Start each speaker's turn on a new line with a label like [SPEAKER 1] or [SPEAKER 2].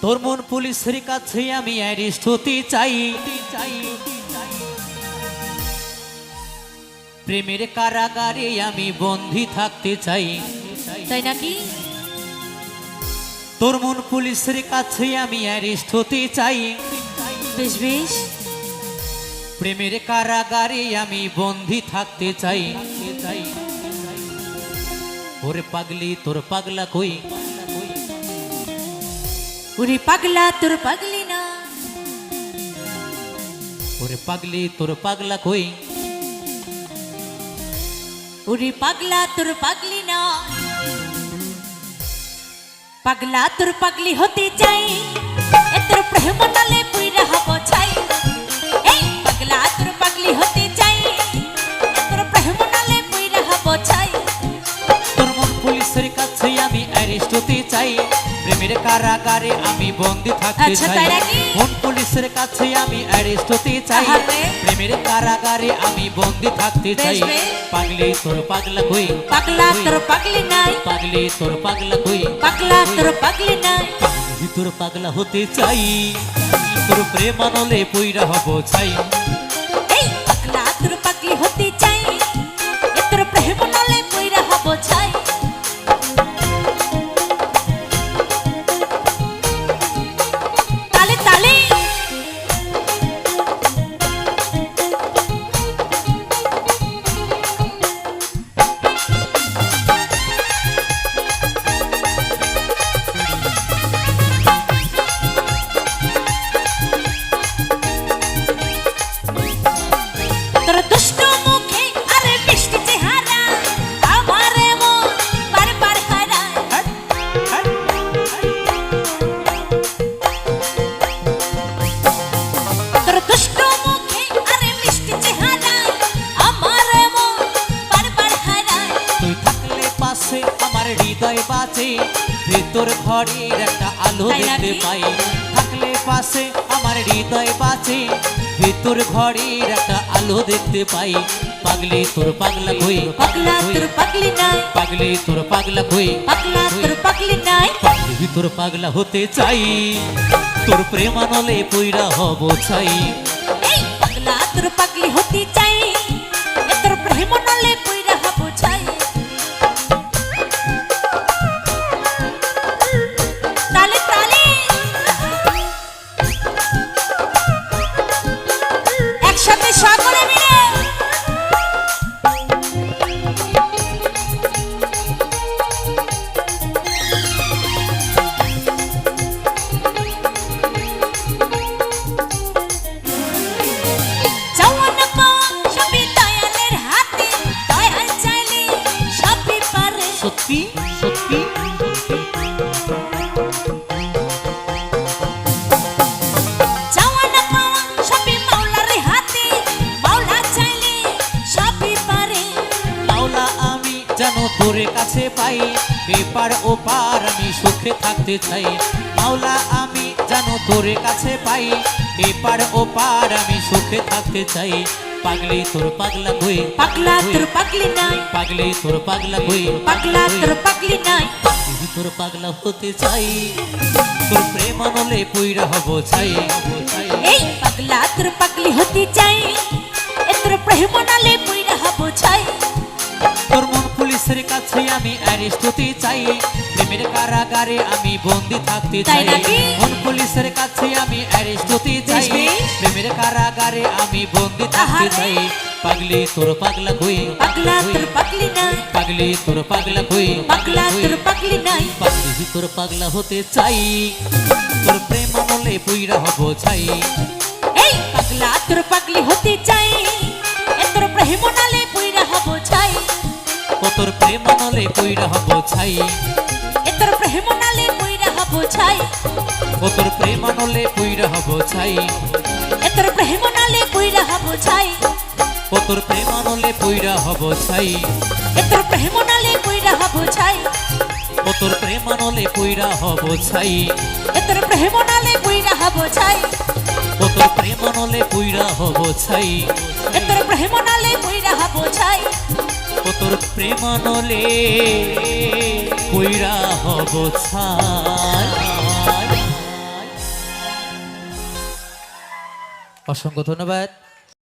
[SPEAKER 1] তোর মন পুলিশের কাছে আমি অ্যারেস্ট হতে চাই। প্রেমের কারাগারে আমি বন্দি থাকতে চাই।
[SPEAKER 2] তাই নাকি?
[SPEAKER 1] তোর মন পুলিশের কাছে আমি অ্যারেস্ট হতে চাই।
[SPEAKER 2] বেশ বেশ।
[SPEAKER 1] প্রেমের কারাগারে আমি বন্দি থাকতে চাই। ওরে পাগলি তোর পাগলা কই?
[SPEAKER 2] ওরে পাগলা তোর পাগলি না।
[SPEAKER 1] ওরে পাগলি তোর পাগলা কই?
[SPEAKER 2] ওরে পাগলা তোর পাগলি না। পাগলা তোর পাগলি হতে চাই। এ তোর প্রেম নালে
[SPEAKER 1] অ্যারেস্ট চাই। প্রেমের কারাগারে আমি বন্দি থাকতে
[SPEAKER 2] আচ্ছা,
[SPEAKER 1] চাই? মন পুলিশের কাছে আমি অ্যারেস্ট হতে চাই প্রেমের কারাগারে আমি বন্দি থাকতে চাই। পাগলি তোর পাগলা কই?
[SPEAKER 2] পাগলা তোর পাগলি নাই।
[SPEAKER 1] পাগলি তোর পাগলা কই?
[SPEAKER 2] পাগলা তোর পাগলি নাই।
[SPEAKER 1] পাগলি তোর পাগলা হতে চাই। তোর প্রেমানলে পইরা হব চাই। ভেতর ঘরের একটা আলো দেখতে পাই। থাকলে পাশে আমার হৃদয় বাঁচে ভেতর ঘরের একটা আলো দেখতে পাই। পাগলি তোর পাগলা কই?
[SPEAKER 2] পাগলা তোর পাগলি নাই।
[SPEAKER 1] পাগলি তোর পাগলা কই?
[SPEAKER 2] পাগলা তোর পাগলি নাই।
[SPEAKER 1] পাগলি তোর পাগলা হতে চাই। তোর প্রেমানলে পইরা হব চাই।
[SPEAKER 2] পাগলা তোর পাগলি হতে চাই। তোর প্রেম মাওলা
[SPEAKER 1] আমি যেন তোর কাছে পাই এপার ও পার আমি সুখে থাকতে চাই। মাওলা আমি যেন তোর কাছে পাই এপার ও পার আমি সুখে থাকতে চাই। পাগলি তোর পাগলা কই
[SPEAKER 2] পাগলা তোর পাগলি নাই।
[SPEAKER 1] পাগলি তোর পাগলা কই
[SPEAKER 2] পাগলা তোর পাগলি নাই।
[SPEAKER 1] পাগলি তোর পাগলা হতে চাই। তোর প্রেম আনলে পইরা হব চাই
[SPEAKER 2] এই পাগলা তোর পাগলি হতে চাই। তোর প্রেম আনলে পুইরা হব ছাই।
[SPEAKER 1] আমি অ্যারেস্ট হতে চাই। প্রেমের কারাগারে আমি বন্দি থাকতে চাই।
[SPEAKER 2] নাকি?
[SPEAKER 1] মন পুলিশের কাছে আমি অ্যারেস্ট হতে চাই। প্রেমের কারাগারে আমি বন্দি থাকতে চাই। পাগলি তোর পাগলা কই
[SPEAKER 2] পাগলা তোর পাগলি নাই।
[SPEAKER 1] পাগলি তোর পাগলা কই
[SPEAKER 2] পাগলা তোর পাগলি নাই।
[SPEAKER 1] পাগলি তোর পাগলা হতে চাই। তোর প্রেম আমলে পইরা হব চাই
[SPEAKER 2] এই পাগলা তোর পাগলি হতে চাই। এ তোর প্রেম নালে
[SPEAKER 1] তোর প্রেম আমলে পইরা হব ছাই
[SPEAKER 2] এ তোর প্রেম নালে পুইরা হব ছাই
[SPEAKER 1] ও তোর প্রেম আমলে পইরা হব ছাই
[SPEAKER 2] এ তোর প্রেম নালে পুইরা হব ছাই
[SPEAKER 1] ও তোর প্রেম আমলে পইরা হব ছাই
[SPEAKER 2] এ তোর প্রেম নালে পুইরা হব ছাই
[SPEAKER 1] ও তোর প্রেম আমলে পইরা হব ছাই
[SPEAKER 2] এ তোর প্রেম নালে পুইরা হব ছাই
[SPEAKER 1] ও তোর প্রেম আমলে পইরা হব ছাই
[SPEAKER 2] এ তোর প্রেম
[SPEAKER 1] প্রেম নলে কইরা হব অসংখ্য ধন্যবাদ।